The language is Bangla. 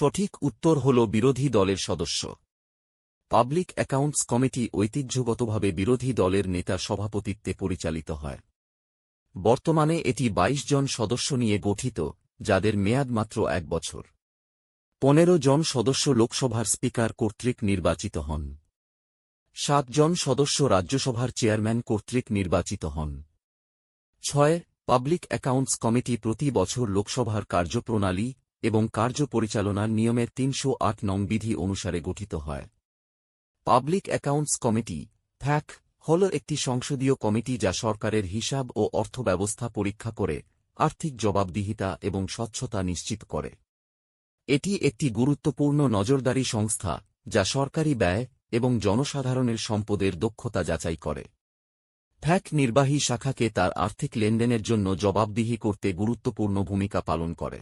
সঠিক উত্তর হল বিরোধী দলের সদস্য। পাবলিক অ্যাকাউন্টস কমিটি ঐতিহ্যগতভাবে বিরোধী দলের নেতার সভাপতিত্বে পরিচালিত হয়। বর্তমানে এটি ২২ জন সদস্য নিয়ে গঠিত, যাদের মেয়াদ মাত্র এক বছর। পনেরো জন সদস্য লোকসভার স্পিকার কর্তৃক নির্বাচিত হন। সাত জন সদস্য রাজ্যসভার চেয়ারম্যান কর্তৃক নির্বাচিত হন। ছয়, পাবলিক অ্যাকাউন্টস কমিটি প্রতি বছর লোকসভার কার্যপ্রণালী এবং কার্য পরিচালনার নিয়মের তিনশো আট নং বিধি অনুসারে গঠিত হয়। পাবলিক অ্যাকাউন্টস কমিটি ফ্যাক হল একটি সংসদীয় কমিটি যা সরকারের হিসাব ও অর্থব্যবস্থা পরীক্ষা করে, আর্থিক জবাবদিহিতা এবং স্বচ্ছতা নিশ্চিত করে। এটি একটি গুরুত্বপূর্ণ নজরদারি সংস্থা, যা সরকারি ব্যয় এবং জনসাধারণের সম্পদের দক্ষতা যাচাই করে। ফ্যাক নির্বাহী শাখাকে তার আর্থিক লেনদেনের জন্য জবাবদিহি করতে গুরুত্বপূর্ণ ভূমিকা পালন করে।